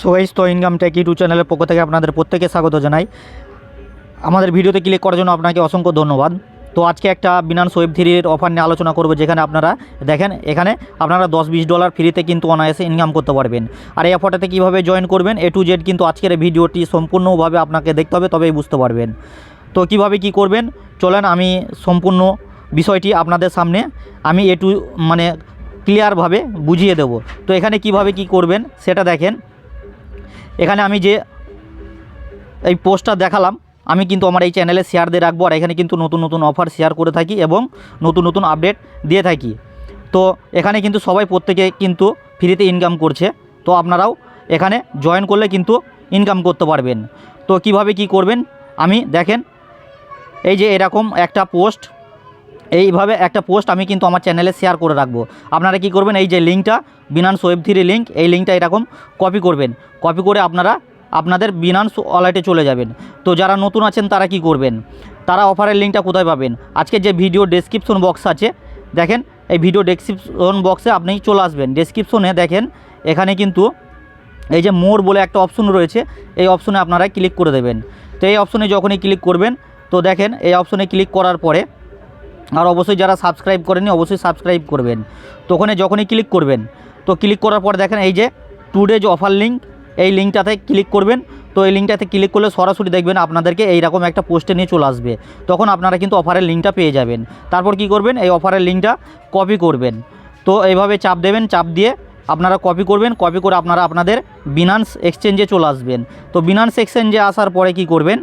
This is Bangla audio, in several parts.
সোয়াইস তো ইনকাম টেক ইউটিউব চ্যানেলের পক্ষ থেকে আপনাদের প্রত্যেকে স্বাগত জানাই। আমাদের ভিডিওতে ক্লিক করার জন্য আপনাকে অসংখ্য ধন্যবাদ। তো আজকে একটা বিনান্স ওয়েব থ্রির অফার নিয়ে আলোচনা করব, যেখানে আপনারা দেখেন, এখানে আপনারা দশ বিশ ডলার ফ্রিতে কিন্তু অনায়াসে ইনকাম করতে পারবেন। আর এই অফারটাতে কীভাবে জয়েন করবেন এ টু জেড কিন্তু আজকের ভিডিওটি সম্পূর্ণভাবে আপনাকে দেখতে হবে, তবেই বুঝতে পারবেন। তো কীভাবে কি করবেন, চলেন আমি সম্পূর্ণ বিষয়টি আপনাদের সামনে আমি এ টু মানে ক্লিয়ারভাবে বুঝিয়ে দেব। তো এখানে কীভাবে কি করবেন, সেটা দেখেন। এখানে আমি যে এই পোস্টটা দেখালাম, আমি কিন্তু আমার এই চ্যানেলে শেয়ার দিয়ে রাখব আর এখানে কিন্তু নতুন নতুন অফার শেয়ার করে থাকি এবং নতুন নতুন আপডেট দিয়ে থাকি। তো এখানে কিন্তু সবাই প্রত্যেকে কিন্তু ফ্রিতে ইনকাম করছে। তো আপনারাও এখানে জয়েন করলে কিন্তু ইনকাম করতে পারবেন। তো কীভাবে কি করবেন? আমি দেখেন, এই যে এরকম একটা পোস্ট এইভাবে একটা পোস্ট আমি কিন্তু আমার চ্যানেলে শেয়ার করে রাখব। আপনারা কি করবেন, এই যে লিঙ্কটা বিনান্স ওয়েব থ্রি লিঙ্ক এই লিঙ্কটা এরকম কপি করবেন। কপি করে আপনারা, আপনাদের বিনান্স ওয়ালেটে চলে যাবেন। তো যারা নতুন আছেন, তারা কি করবেন? তারা অফারের লিঙ্কটা কোথায় পাবেন? আজকে যে ভিডিও ডেসক্রিপশন বক্স আছে, দেখেন, এই ভিডিও ডেসক্রিপশন বক্সে আপনি চলে আসবেন। ডেসক্রিপশনে দেখেন, এখানে কিন্তু এই যে মোর বলে একটা অপশন রয়েছে, এই অপশনে আপনারা ক্লিক করে দেবেন। তো এই অপশনে যখনই ক্লিক করবেন, তো দেখেন, এই অপশনে ক্লিক করার পরে আর অবশ্যই যারা সাবস্ক্রাইব করেনি, অবশ্যই সাবস্ক্রাইব করবেন। তো ওখানে যখনই ক্লিক করবেন, তো ক্লিক করার পর দেখেন এই যে টু ডেজ অফার লিঙ্ক এই লিঙ্কটাতে ক্লিক করবেন। তো এই লিঙ্কটাতে ক্লিক করলে সরাসরি দেখবেন আপনাদেরকে এইরকম একটা পোস্টে নিয়ে চলে আসবে। তখন আপনারা কিন্তু অফারের লিঙ্কটা পেয়ে যাবেন। তারপর কি করবেন? এই অফারের লিঙ্কটা কপি করবেন। তো এইভাবে চাপ দেবেন, চাপ দিয়ে আপনারা কপি করবেন। কপি করে আপনারা আপনাদের বিনান্স এক্সচেঞ্জে চলে আসবেন। তো বিনান্স এক্সচেঞ্জে আসার পরে কি করবেন?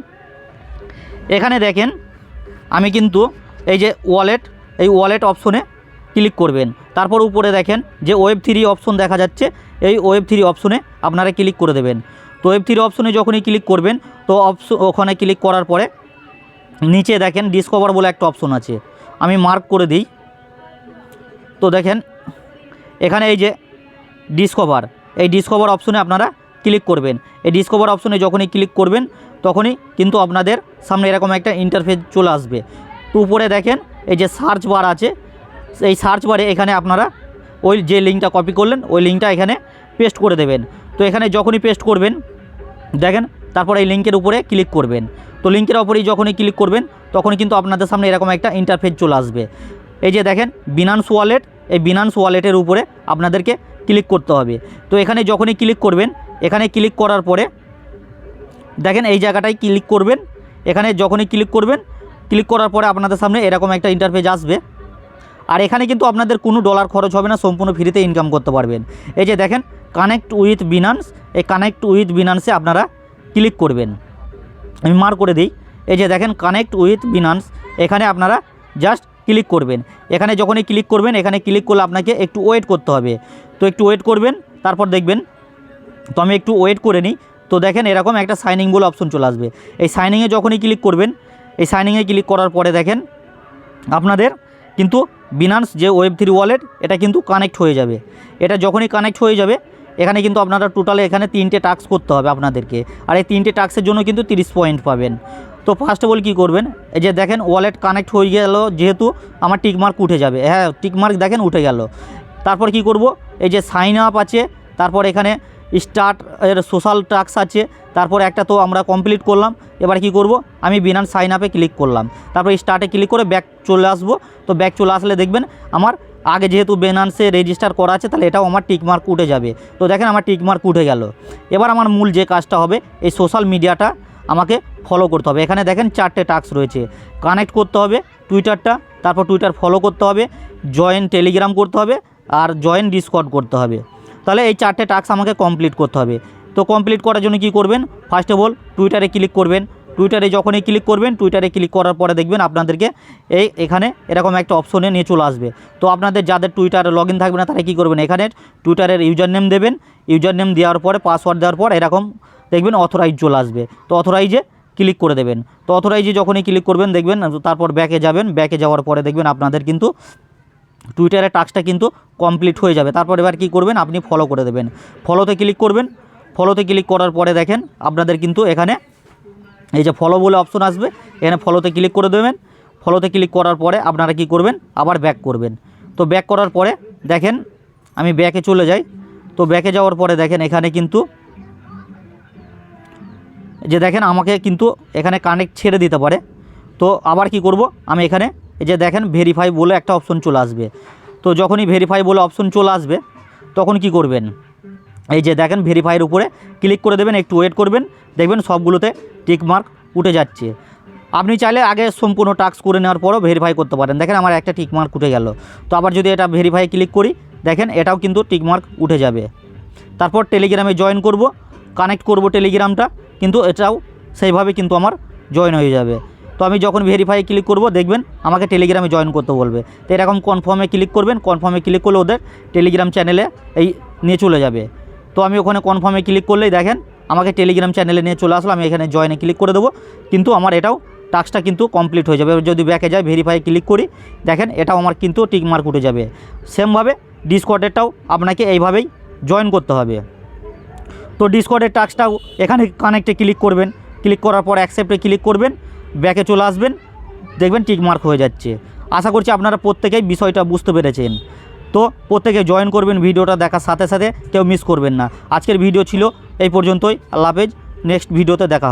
এখানে দেখেন, আমি কিন্তু এই যে ওয়ালেট এই ওয়ালেট অপশনে ক্লিক করবেন। তারপর উপরে দেখেন যে ওয়েব থ্রি অপশন দেখা যাচ্ছে, এই ওয়েব থ্রি অপশনে আপনারা ক্লিক করে দেবেন। তো ওয়েব থ্রি অপশনে যখনই ক্লিক করবেন, তো অপশন ওখানে ক্লিক করার পরে নিচে দেখেন ডিসকভার বলে একটা অপশন আছে। আমি মার্ক করে দিই। তো দেখেন, এখানে এই যে ডিসকভার এই ডিসকভার অপশনে আপনারা ক্লিক করবেন। এই ডিসকভার অপশনে যখনই ক্লিক করবেন, তখনই কিন্তু আপনাদের সামনে এরকম একটা ইন্টারফেস চলে আসবে। উপরে দেখেন, এই যে সার্চ বার আছে, এই সার্চ বারে এখানে আপনারা ওই যে লিঙ্কটা কপি করলেন, ওই লিঙ্কটা এখানে পেস্ট করে দেবেন। তো এখানে যখনই পেস্ট করবেন, দেখেন, তারপর এই লিঙ্কের উপরে ক্লিক করবেন। তো লিঙ্কের ওপরেই যখনই ক্লিক করবেন, তখনই কিন্তু আপনাদের সামনে এরকম একটা ইন্টারফেস চলে আসবে। এই যে দেখেন বিনান্স ওয়ালেট এই বিনান্স ওয়ালেটের উপরে আপনাদেরকে ক্লিক করতে হবে। তো এখানে যখনই ক্লিক করবেন, এখানে ক্লিক করার পরে, দেখেন এই জায়গাটায় ক্লিক করবেন, এখানে যখনই ক্লিক করবেন ক্লিক করার পরে আপনাদের সামনে এরকম একটা ইন্টারফেস আসবে। আর এখানে কিন্তু আপনাদের কোনো ডলার খরচ হবে না, সম্পূর্ণ ফ্রিতে ইনকাম করতে পারবেন। এই যে দেখেন কানেক্ট উইথ বিনান্স এই কানেক্ট উইথ বিনান্সে আপনারা ক্লিক করবেন। আমি মার করে দিই। এই যে দেখেন কানেক্ট উইথ বিনান্স এখানে আপনারা জাস্ট ক্লিক করবেন। এখানে যখনই ক্লিক করবেন, এখানে ক্লিক করলে আপনাকে একটু ওয়েট করতে হবে। তো একটু ওয়েট করবেন, তারপর দেখবেন, তো আমি একটু ওয়েট করে নিই। তো দেখেন, এরকম একটা সাইনিং বলে অপশন চলে আসবে। এই সাইনিংয়ে যখনই ক্লিক করবেন এই সাইনিংয়ে ক্লিক করার পরে দেখেন আপনাদের কিন্তু বিনান্স যে ওয়েব থ্রি ওয়ালেট এটা কিন্তু কানেক্ট হয়ে যাবে। এটা যখনই কানেক্ট হয়ে যাবে, এখানে কিন্তু আপনারা টোটালে এখানে তিনটে টাস্ক করতে হবে আপনাদেরকে। আর এই তিনটে টাস্কের জন্য কিন্তু তিরিশ পয়েন্ট পাবেন। তো ফার্স্ট অফ অল কী করবেন? এই যে দেখেন ওয়ালেট কানেক্ট হয়ে গেল, যেহেতু আমার টিকমার্ক উঠে যাবে। হ্যাঁ টিকমার্ক দেখেন উঠে গেল। তারপর কি করব? এই যে সাইন আপ আছে, তারপর এখানে স্টার্ট এর সোশ্যাল টাস্ক আছে, তারপর একটা তো আমরা কমপ্লিট করলাম। এবার কি করব? আমি বিনান্স সাইন আপে ক্লিক করলাম। তারপর স্টার্টে ক্লিক করে ব্যাক চলে আসব। তো ব্যাক চলে আসলে দেখবেন, আমার আগে যেহেতু বেনান্সে রেজিস্টার করা আছে, তাহলে এটাও আমার টিকমার্ক উঠে যাবে। তো দেখেন আমার টিকমার্ক উঠে গেল। এবার আমার মূল যে কাজটা হবে, এই সোশ্যাল মিডিয়াটা আমাকে ফলো করতে হবে। এখানে দেখেন চারটে টাস্ক রয়েছে। কানেক্ট করতে হবে টুইটারটা তারপর টুইটার ফলো করতে হবে জয়েন টেলিগ্রাম করতে হবে, আর জয়েন ডিসকর্ড করতে হবে। তাহলে এই চারটে টাস্ক আমাকে কমপ্লিট করতে হবে। তো কমপ্লিট করার জন্য কি করবেন? ফার্স্ট অফ অল টুইটারে ক্লিক করবেন। টুইটারে যখনই ক্লিক করবেন টুইটারে ক্লিক করার পরে দেখবেন আপনাদেরকে এই এখানে এরকম একটা অপশনে নিয়ে চলে আসবে। তো আপনাদের যাদের টুইটারে লগ থাকবে না, তারা কী করবেন? এখানে টুইটারের ইউজার নেম দেবেন। ইউজার নেম দেওয়ার পরে পাসওয়ার্ড দেওয়ার পর এরকম দেখবেন অথরাইজ চলে আসবে। তো অথরাইজে ক্লিক করে দেবেন। তো অথরাইজে যখনই ক্লিক করবেন, দেখবেন তারপর ব্যাকে যাবেন। ব্যাকে যাওয়ার পরে দেখবেন আপনাদের কিন্তু টুইটারের টাস্কটা কিন্তু কমপ্লিট হয়ে যাবে। তারপর এবার কী করবেন? আপনি ফলো করে দেবেন। ফলোতে ক্লিক করবেন। ফলোতে ক্লিক করার পরে দেখেন, আপনাদের কিন্তু এখানে এই যে ফলো বলে অপশন আসবে। এখানে ফলোতে ক্লিক করে দেবেন। ফলোতে ক্লিক করার পরে আপনারা কি করবেন? আবার ব্যাক করবেন। তো ব্যাক করার পরে দেখেন, আমি ব্যাকে চলে যাই। তো ব্যাকে যাওয়ার পরে দেখেন, এখানে কিন্তু যে দেখেন, আমাকে কিন্তু এখানে কানেক্ট ছেড়ে দিতে পারে। তো আবার কি করব? আমি এখানে এই যে দেখেন ভেরিফাই বলে একটা অপশন চলে আসবে। তো যখনই ভেরিফাই বলে অপশন চলে আসবে, তখন কি করবেন? এই যে দেখেন ভেরিফাইয়ের উপরে ক্লিক করে দেবেন, একটু ওয়েট করবেন, দেখবেন সবগুলোতে টিক মার্ক উঠে যাচ্ছে। আপনি চাইলে আগে সম্পূর্ণ টাস্ক করে নেওয়ার পরও ভেরিফাই করতে পারেন। দেখেন আমার একটা টিক মার্ক উঠে গেল। তো আবার যদি এটা ভেরিফাই ক্লিক করি, দেখেন এটাও কিন্তু টিক মার্ক উঠে যাবে। তারপর টেলিগ্রামে জয়েন করব কানেক্ট করব টেলিগ্রামটা কিন্তু এটাও সেইভাবে কিন্তু আমার জয়েন হয়ে যাবে। তো আমি যখন ভেরিফাই ক্লিক করব, দেখবেন আমাকে টেলিগ্রামে জয়েন করতে বলবে। তো এরকম কনফার্মে ক্লিক করবেন কনফার্মে ক্লিক করলে ওদের টেলিগ্রাম চ্যানেলে এই নিয়ে চলে যাবে। তো আমি ওখানে কনফার্মে ক্লিক করলেই দেখেন আমাকে টেলিগ্রাম চ্যানেলে নিয়ে চলে আসলো, আমি এখানে জয়েনে ক্লিক করে দেবো। কিন্তু আমার এটাও টাস্কটা কিন্তু কমপ্লিট হয়ে যাবে। যদি ব্যাকে যায় ভেরিফাই ক্লিক করি, দেখেন এটাও আমার কিন্তু টিক মার্ক উঠে যাবে। সেমভাবে ডিসকর্ডেরটাও আপনাকে এইভাবেই জয়েন করতে হবে। তো ডিসকর্ডের টাস্কটাও এখানে কানেক্টে ক্লিক করবেন। ক্লিক করার পর অ্যাকসেপ্টে ক্লিক করবেন। ব্যাকে চলে আসবেন, দেখবেন টিকমার্ক হয়ে যাচ্ছে। আশা করছি আপনারা প্রত্যেকেই বিষয়টা বুঝতে পেরেছেন। তো প্রত্যেকে জয়েন করবেন ভিডিওটা দেখার সাথে সাথে, কেউ মিস করবেন না। আজকের ভিডিও ছিল এই পর্যন্তই। আল্লাহ হাফেজ নেক্সট ভিডিওতে দেখা